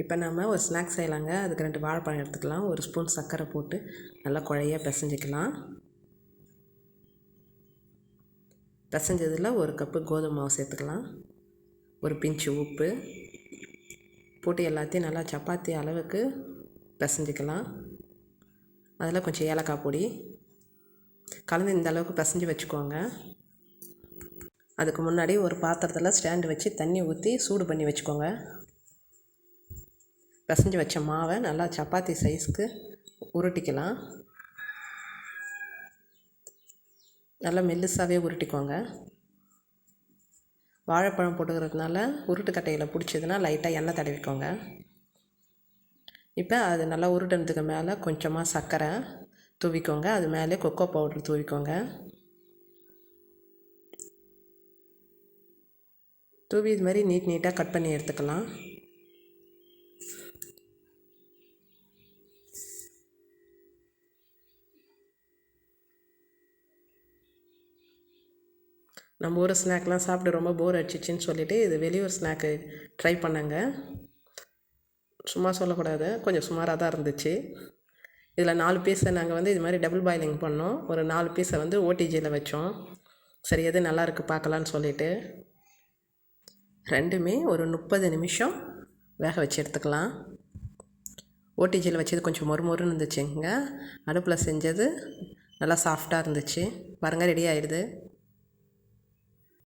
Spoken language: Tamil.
இப்போ நம்ம ஒரு ஸ்நாக்ஸ் செய்யலாங்க. அதுக்கு ரெண்டு வாழைப்பழம் எடுத்துக்கலாம். ஒரு ஸ்பூன் சர்க்கரை போட்டு நல்லா குழைய பிசைஞ்சிக்கலாம். பிசைஞ்சதில் ஒரு கப்பு கோதுமை மாவு சேர்த்துக்கலாம். ஒரு பிஞ்சு உப்பு. போட்டு எல்லாத்தையும் நல்லா சப்பாத்தி அளவுக்கு பிசைஞ்சிக்கலாம். அதில் கொஞ்சம் ஏலக்காய் பொடி. கலந்து இந்த அளவுக்கு பிசைஞ்சு வச்சுக்கோங்க. அதுக்கு முன்னாடி ஒரு பாத்திரத்தில் ஸ்டாண்டு வச்சு தண்ணி ஊற்றி சூடு பண்ணி வச்சுக்கோங்க. பிசைஞ்சு வச்ச மாவை நல்லா சப்பாத்தி சைஸ்க்கு உருட்டிக்கலாம். நல்லா மெல்லிசாவே உருட்டிக்கோங்க. வாழைப்பழம் போட்டுக்கிறதுனால உருட்டுக்கட்டையில் பிடிச்சதுன்னா லைட்டாக எண்ணெய் தடவிக்கோங்க. இப்போ அது நல்லா உருட்டுனதுக்கு மேலே கொஞ்சமாக சர்க்கரை தூவிக்கோங்க. அது மேலே கொக்கோ பவுடர் தூவிக்கோங்க. தூவி இது மாதிரி நீட் நீட்டாக கட் பண்ணி எடுத்துக்கலாம். நம்ம ஊர் ஸ்நாக்லாம் சாப்பிட்டு ரொம்ப போர் அடிச்சிச்சின்னு சொல்லிவிட்டு இது வெளியூர் ஸ்நாக்கு ட்ரை பண்ணேங்க. சும்மா சொல்லக்கூடாது. கொஞ்சம் சுமாராக தான் இருந்துச்சு. இதில் நாலு பீஸை நாங்கள் வந்து இது மாதிரி டபுள் பாயிலிங் பண்ணோம். ஒரு நாலு பீஸை வந்து ஓடிஜியில் வச்சோம். சரி எது நல்லா இருக்குது பார்க்கலான்னு சொல்லிவிட்டு ரெண்டுமே ஒரு முப்பது நிமிஷம் வேக வச்சு எடுத்துக்கலாம். ஓடிஜியில் வச்சது கொஞ்சம் மொறு மொறுன்னு இருந்துச்சுங்க. அடுப்பில் செஞ்சது நல்லா சாஃப்டாக இருந்துச்சு. பாருங்கள் ரெடி ஆகிடுது